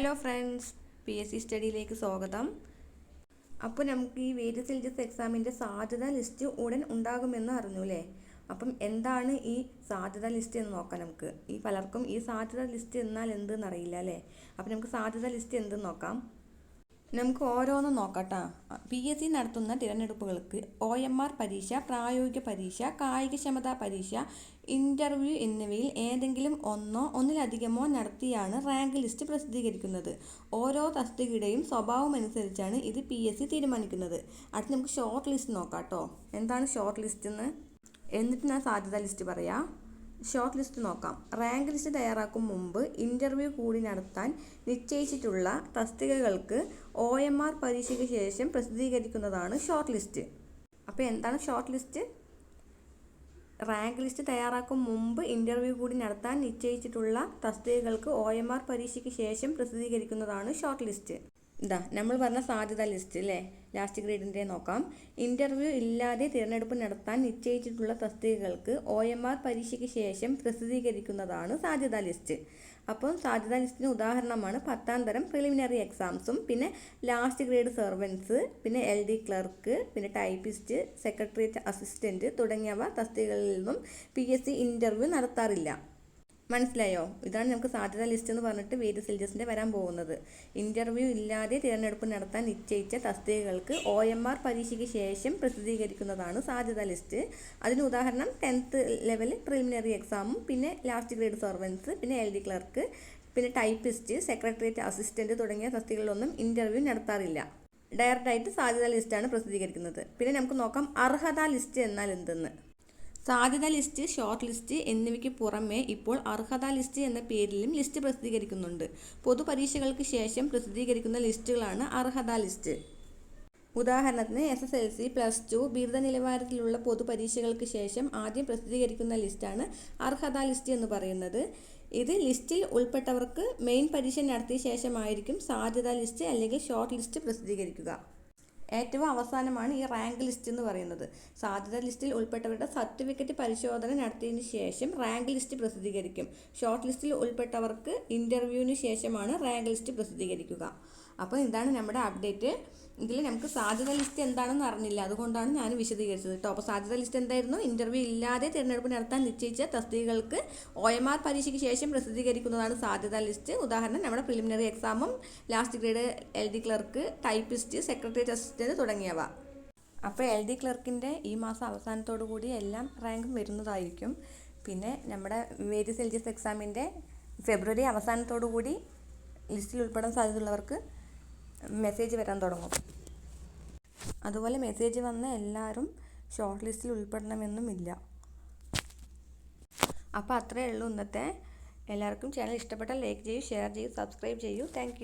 Hello friends P S C സ്റ്റഡിയിലേക്ക് സ്വാഗതം. അപ്പോൾ നമുക്ക് ഈ വേരിയസ് എൽജസ് എക്സാമിന്റെ സാധ്യത ലിസ്റ്റ് ഉടൻ ഉണ്ടാകുമെന്ന് അല്ലേ അപ്പം എന്താണ് ഈ സാധ്യത ലിസ്റ്റ് എന്ന് നോക്കാം നമുക്ക്. ഈ പലർക്കും ഈ സാധ്യത ലിസ്റ്റ് എന്നാൽ എന്തെന്ന് അറിയില്ല അല്ലേ? അപ്പം നമുക്ക് സാധ്യത ലിസ്റ്റ് എന്തെന്ന് നോക്കാം? നമുക്ക് ഓരോന്നും നോക്കട്ടാ. പി എസ് സി നടത്തുന്ന തിരഞ്ഞെടുപ്പുകൾക്ക് ഒ എം ആർ പരീക്ഷ പ്രായോഗിക പരീക്ഷ കായികക്ഷമതാ പരീക്ഷ ഇന്റർവ്യൂ എന്നിവയിൽ ഏതെങ്കിലും ഒന്നോ ഒന്നിലധികമോ നടത്തിയാണ് റാങ്ക് ലിസ്റ്റ് പ്രസിദ്ധീകരിക്കുന്നത്. ഓരോ തസ്തികയുടെയും സ്വഭാവം അനുസരിച്ചാണ് ഇത് പി എസ് സി തീരുമാനിക്കുന്നത്. അടുത്ത് നമുക്ക് ഷോർട്ട് ലിസ്റ്റ് നോക്കാം കേട്ടോ എന്താണ് ഷോർട്ട് ലിസ്റ്റ് എന്ന് എന്നിട്ട് ഞാൻ സാധ്യത ലിസ്റ്റ് പറയാം. ഷോർട്ട് ലിസ്റ്റ് നോക്കാം. റാങ്ക് ലിസ്റ്റ് തയ്യാറാക്കും മുമ്പ് ഇന്റർവ്യൂ കൂടി നടത്താൻ നിശ്ചയിച്ചിട്ടുള്ള തസ്തികകൾക്ക് ഒ എം ആർ പരീക്ഷയ്ക്ക് ശേഷം പ്രസിദ്ധീകരിക്കുന്നതാണ് ഷോർട്ട് ലിസ്റ്റ് അപ്പോൾ എന്താണ് ഷോർട്ട് ലിസ്റ്റ് റാങ്ക് ലിസ്റ്റ് തയ്യാറാക്കും മുമ്പ് ഇന്റർവ്യൂ കൂടി നടത്താൻ നിശ്ചയിച്ചിട്ടുള്ള തസ്തികകൾക്ക് ഒ എം ആർ പരീക്ഷയ്ക്ക് ശേഷം പ്രസിദ്ധീകരിക്കുന്നതാണ് ഷോർട്ട് ലിസ്റ്റ് ഇതാ നമ്മൾ പറഞ്ഞ സാധ്യത ലിസ്റ്റ് അല്ലേ ലാസ്റ്റ് ഗ്രേഡിന്റെ നോക്കാം. ഇന്റർവ്യൂ ഇല്ലാതെ തിരഞ്ഞെടുപ്പ് നടത്താൻ നിശ്ചയിച്ചിട്ടുള്ള തസ്തികകൾക്ക് ഒ എം ആർ പരീക്ഷയ്ക്ക് ശേഷം പ്രസിദ്ധീകരിക്കുന്നതാണ് സാധ്യതാ ലിസ്റ്റ് അപ്പം സാധ്യതാ ലിസ്റ്റിന് ഉദാഹരണമാണ് പത്താം തരം പ്രിലിമിനറി എക്സാംസും പിന്നെ ലാസ്റ്റ് ഗ്രേഡ് സെർവൻസ് പിന്നെ എൽ ഡി ക്ലർക്ക് പിന്നെ ടൈപ്പിസ്റ്റ് സെക്രട്ടേറിയറ്റ് അസിസ്റ്റന്റ് തുടങ്ങിയവ തസ്തികകളിൽ നിന്നും പി എസ് സി ഇന്റർവ്യൂ നടത്താറില്ല. മനസ്സിലായോ? ഇതാണ് നമുക്ക് സാധ്യതാ ലിസ്റ്റ് എന്ന് പറഞ്ഞിട്ട് വേരിയസ് സിലജസിന്റെ വരാൻ പോകുന്നത്. ഇന്റർവ്യൂ ഇല്ലാതെ തിരഞ്ഞെടുപ്പ് നടത്താൻ നിശ്ചയിച്ച തസ്തികകൾക്ക് ഒ എം ആർ പരീക്ഷയ്ക്ക് ശേഷം പ്രസിദ്ധീകരിക്കുന്നതാണ് സാധ്യതാ ലിസ്റ്റ് അതിന് ഉദാഹരണം ടെൻത്ത് ലെവൽ പ്രിലിമിനറി എക്സാമും പിന്നെ ലാസ്റ്റ് ഗ്രേഡ് സർവൻസ് പിന്നെ എൽ ഡി ക്ലർക്ക് പിന്നെ ടൈപ്പിസ്റ്റ് സെക്രട്ടേറിയറ്റ് അസിസ്റ്റന്റ് തുടങ്ങിയ തസ്തികളിലൊന്നും ഇന്റർവ്യൂ നടത്താറില്ല. ഡയറക്റ്റായിട്ട് സാധ്യതാ ലിസ്റ്റാണ് പ്രസിദ്ധീകരിക്കുന്നത്. പിന്നെ നമുക്ക് നോക്കാം അർഹതാ ലിസ്റ്റ് എന്നാൽ എന്തെന്ന്? സാധ്യത ലിസ്റ്റ് ഷോർട്ട് ലിസ്റ്റ് എന്നിവയ്ക്ക് പുറമെ ഇപ്പോൾ അർഹതാ ലിസ്റ്റ് എന്ന പേരിലും ലിസ്റ്റ് പ്രസിദ്ധീകരിക്കുന്നുണ്ട്. പൊതുപരീക്ഷകൾക്ക് ശേഷം പ്രസിദ്ധീകരിക്കുന്ന ലിസ്റ്റുകളാണ് അർഹതാ ലിസ്റ്റ്. ഉദാഹരണത്തിന് S S L C plus two ബിരുദ നിലവാരത്തിലുള്ള പൊതുപരീക്ഷകൾക്ക് ശേഷം ആദ്യം പ്രസിദ്ധീകരിക്കുന്ന ലിസ്റ്റാണ് അർഹതാ ലിസ്റ്റ് എന്ന് പറയുന്നത്. ഇത് ലിസ്റ്റിൽ ഉൾപ്പെട്ടവർക്ക് മെയിൻ പരീക്ഷ നടത്തിയ ശേഷമായിരിക്കും സാധ്യതാ ലിസ്റ്റ് അല്ലെങ്കിൽ ഷോർട്ട് ലിസ്റ്റ് പ്രസിദ്ധീകരിക്കുക. ഏറ്റവും അവസാനമാണ് ഈ റാങ്ക് ലിസ്റ്റ് എന്ന് പറയുന്നത്. സാധ്യത ലിസ്റ്റിൽ ഉൾപ്പെട്ടവരുടെ സർട്ടിഫിക്കറ്റ് പരിശോധന നടത്തിയതിന് ശേഷം റാങ്ക് ലിസ്റ്റ് പ്രസിദ്ധീകരിക്കും. ഷോർട്ട് ലിസ്റ്റിൽ ഉൾപ്പെട്ടവർക്ക് ഇന്റർവ്യൂവിന് ശേഷമാണ് റാങ്ക് ലിസ്റ്റ് പ്രസിദ്ധീകരിക്കുക. അപ്പോൾ ഇതാണ് നമ്മുടെ അപ്ഡേറ്റ് ഇതിൽ നമുക്ക് സാധ്യത ലിസ്റ്റ് എന്താണെന്ന് അറിഞ്ഞില്ല. അതുകൊണ്ടാണ് ഞാൻ വിശദീകരിച്ചത് കേട്ടോ അപ്പോൾ സാധ്യത ലിസ്റ്റ് എന്തായിരുന്നു? ഇന്റർവ്യൂ ഇല്ലാതെ തിരഞ്ഞെടുപ്പ് നടത്താൻ നിശ്ചയിച്ച തസ്തികകൾക്ക് ഒ എം ആർ പരീക്ഷയ്ക്ക് ശേഷം പ്രസിദ്ധീകരിക്കുന്നതാണ് സാധ്യത ലിസ്റ്റ് ഉദാഹരണം നമ്മുടെ പ്രിലിമിനറി എക്സാമും last grade L D clerk typist secretariat assistant തുടങ്ങിയവ. അപ്പോൾ എൽ ഡി ക്ലർക്കിന്റെ ഈ മാസം അവസാനത്തോടു കൂടി എല്ലാം റാങ്കും വരുന്നതായിരിക്കും. പിന്നെ നമ്മുടെ വേരിയസ് എൽ ജി എസ് എക്സാമിന്റെ ഫെബ്രുവരി അവസാനത്തോടു കൂടി ലിസ്റ്റിൽ ഉൾപ്പെടാൻ സാധ്യതയുള്ളവർക്ക് മെസ്സേജ് വരാൻ തുടങ്ങും. അതുപോലെ മെസ്സേജ് വന്ന എല്ലാവരും ഷോർട്ട് ലിസ്റ്റിൽ ഉൾപ്പെടണമെന്നുമില്ല അപ്പോൾ അത്രയേ ഉള്ളൂ ഇന്നത്തെ. എല്ലാവർക്കും ചാനൽ ഇഷ്ടപ്പെട്ടാൽ ലൈക്ക് ചെയ്യൂ ഷെയർ ചെയ്യൂ സബ്സ്ക്രൈബ് ചെയ്യൂ. താങ്ക്